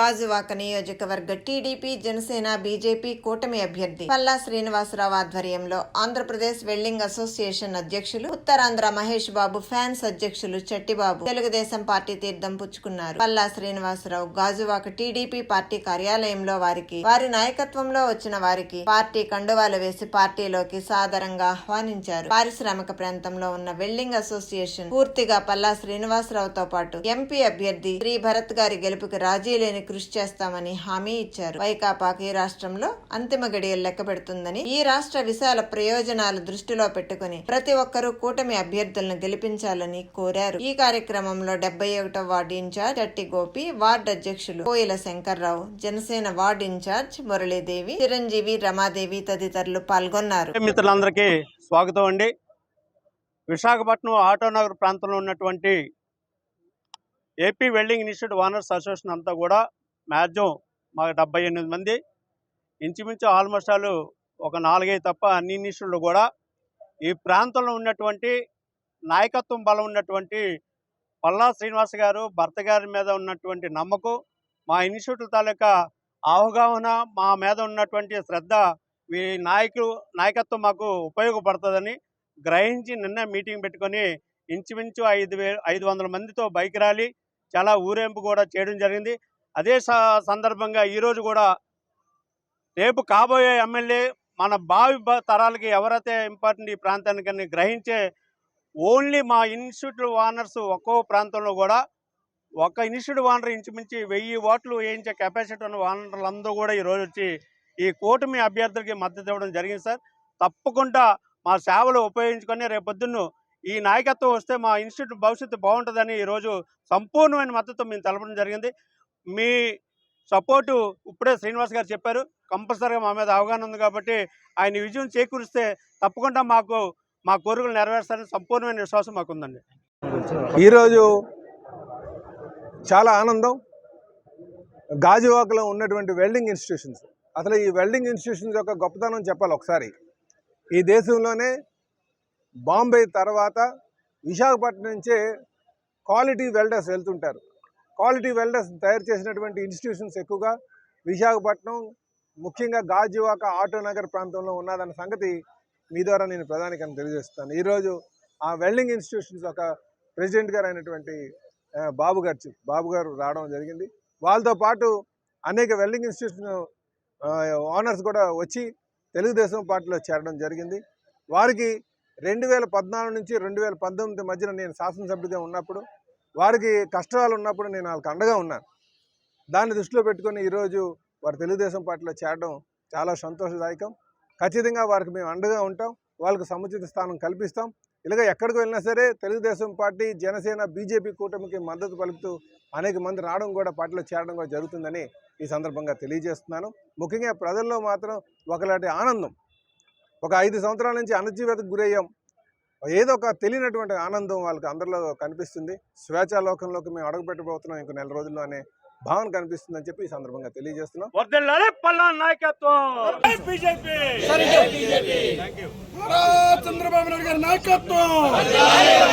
గాజువాక నియోజకవర్గ TDP Janasena BJP కూటమి అభ్యర్థి పల్లా శ్రీనివాసరావు ఆధ్వర్యంలో ఆంధ్రప్రదేశ్ వెల్డింగ్ అసోసియేషన్ అధ్యక్షులు ఉత్తరాంధ్ర మహేష్ బాబు ఫ్యాన్స్ అధ్యక్షులు చెట్టిబాబు తెలుగుదేశం పార్టీ తీర్థం పుచ్చుకున్నారు. పల్లా శ్రీనివాసరావు గాజువాక టీడీపీ పార్టీ కార్యాలయంలో వారికి వారి నాయకత్వంలో వచ్చిన వారికి పార్టీ కండువాలు వేసి పార్టీలోకి సాదరంగా ఆహ్వానించారు. పారిశ్రామిక ప్రాంతంలో ఉన్న వెల్డింగ్ అసోసియేషన్ పూర్తిగా పల్లా శ్రీనివాసరావుతో పాటు ఎంపీ అభ్యర్థి శ్రీ భరత్ గారి గెలుపుకి రాజీ లేని కృషి చేస్తామని హామీ ఇచ్చారు. వైకాపాకి రాష్ట్రంలో అంతిమ గడియలు లెక్క పెడుతుందని ఈ రాష్ట్ర విశాల ప్రయోజనాలు దృష్టిలో పెట్టుకుని ప్రతి ఒక్కరూ కూటమి అభ్యర్థులను గెలిపించాలని కోరారు. ఈ కార్యక్రమంలో డెబ్బై ఒకటో ward incharge Chatti Gopi ward అధ్యక్షులు కోయిల శంకర్రావు జనసేన వార్డు ఇన్ఛార్జ్ మురళీదేవి చిరంజీవి రమాదేవి తదితరులు పాల్గొన్నారు. మిత్రులందరికీ స్వాగతం అండి. విశాఖపట్నం ఆటోనగర్ ప్రాంతంలో ఉన్నటువంటి AP welding institute owners association అంతా కూడా మ్యాక్సిమం మాకు డెబ్బై ఎనిమిది మంది. ఇంచుమించు ఆల్మోస్ట్ ఆల్ ఒక నాలుగైదు తప్ప అన్ని ఇన్స్టిట్యూట్లు కూడా ఈ ప్రాంతంలో ఉన్నటువంటి నాయకత్వం బలం ఉన్నటువంటి పల్లా శ్రీనివాస్ గారు భర్త గారి మీద ఉన్నటువంటి నమ్మకం మా ఇన్స్టిట్యూట్ల తాలూకా అవగాహన మా మీద ఉన్నటువంటి శ్రద్ధ ఈ నాయకులు నాయకత్వం మాకు ఉపయోగపడుతుందని గ్రహించి నిన్న మీటింగ్ పెట్టుకొని ఇంచుమించు ఐదు వే ఐదు వందల మందితో బైక్ ర్యాలీ చాలా ఊరేంపు కూడా చేయడం జరిగింది. అదే స- సందర్భంగా ఈరోజు కూడా రేపు కాబోయే ఎమ్మెల్యే మన భావి తరాలకి ఎవరైతే ఇంపార్టెంట్ ఈ ప్రాంతానికని గ్రహించే ఓన్లీ మా ఇన్స్టిట్యూట్ ఓనర్స్ ఒక్కో ప్రాంతంలో కూడా ఒక ఇన్స్టిట్యూట్ ఓనర్ ఇంచుమించి వెయ్యి ఓట్లు వేయించే కెపాసిటీ ఉన్న ఓనర్లందరూ కూడా ఈరోజు వచ్చి ఈ కూటమి అభ్యర్థులకి మద్దతు ఇవ్వడం జరిగింది సార్. తప్పకుండా మా సేవలు ఉపయోగించుకొని రేపొద్దున్న ఈ నాయకత్వం వస్తే మా ఇన్స్టిట్యూట్ భవిష్యత్తు బాగుంటుందని ఈరోజు సంపూర్ణమైన మద్దతు మేము తెలపడం జరిగింది. మీ సపోర్టు ఇప్పుడే శ్రీనివాస్ గారు చెప్పారు. కంపల్సరీగా మా మీద అవగాహన ఉంది కాబట్టి ఆయన విజయం చేకూరిస్తే తప్పకుండా మాకు మా కోరికలు నెరవేరుస్తారని సంపూర్ణమైన విశ్వాసం మాకు ఉందండి ఈరోజు చాలా ఆనందం. గాజువాకలో ఉన్నటువంటి వెల్డింగ్ ఇన్స్టిట్యూషన్స్. అసలు ఈ వెల్డింగ్ ఇన్స్టిట్యూషన్స్ యొక్క గొప్పతనం చెప్పాలి ఒకసారి. ఈ దేశంలోనే బాంబే తర్వాత విశాఖపట్నం నుంచే క్వాలిటీ వెల్డర్స్ వెళ్తుంటారు. క్వాలిటీ వెల్డర్స్ తయారు చేసినటువంటి ఇన్స్టిట్యూషన్స్ ఎక్కువగా విశాఖపట్నం ముఖ్యంగా గాజువాక ఆటోనగర్ ప్రాంతంలో ఉన్నదన్న సంగతి మీ ద్వారా నేను ప్రధానికి తెలియజేస్తాను ఈరోజు ఆ వెల్డింగ్ ఇన్స్టిట్యూషన్స్ ఒక ప్రెసిడెంట్ గారు అయినటువంటి బాబు గారు బాబు గారు రావడం జరిగింది. వాళ్ళతో పాటు అనేక వెల్డింగ్ ఇన్స్టిట్యూషన్ ఓనర్స్ కూడా వచ్చి తెలుగుదేశం పార్టీలో చేరడం జరిగింది. వారికి రెండు వేల పద్నాలుగు నుంచి రెండు వేల పంతొమ్మిది మధ్యన నేను శాసనసభ్యుడిగా ఉన్నప్పుడు వారికి కష్టాలు ఉన్నప్పుడు నేను వాళ్ళకి అండగా ఉన్నాను. దాన్ని దృష్టిలో పెట్టుకొని ఈరోజు వారు తెలుగుదేశం పార్టీలో చేరడం చాలా సంతోషదాయకం. ఖచ్చితంగా వారికి మేము అండగా ఉంటాం. వాళ్ళకి సముచిత స్థానం కల్పిస్తాం. ఇలాగ ఎక్కడికి వెళ్ళినా సరే తెలుగుదేశం పార్టీ జనసేన బీజేపీ కూటమికి మద్దతు పలుకుతూ అనేక మంది రావడం కూడా పార్టీలో చేరడం కూడా జరుగుతుందని ఈ సందర్భంగా తెలియజేస్తున్నాను. ముఖ్యంగా ప్రజల్లో మాత్రం ఒకలాంటి ఆనందం ఒక ఐదు సంవత్సరాల నుంచి అణచివేతకు గురయ్యాం. ఏదో ఒక తెలియనటువంటి ఆనందం వాళ్ళకి అందరిలో కనిపిస్తుంది. స్వేచ్ఛాలోకంలోకి మేము అడుగుపెట్టబోతున్నాం ఇంకో నెల రోజుల్లో అనే భావన కనిపిస్తుందని చెప్పి ఈ సందర్భంగా తెలియజేస్తున్నాం. చంద్రబాబు నాయుడు గారి నాయకత్వం.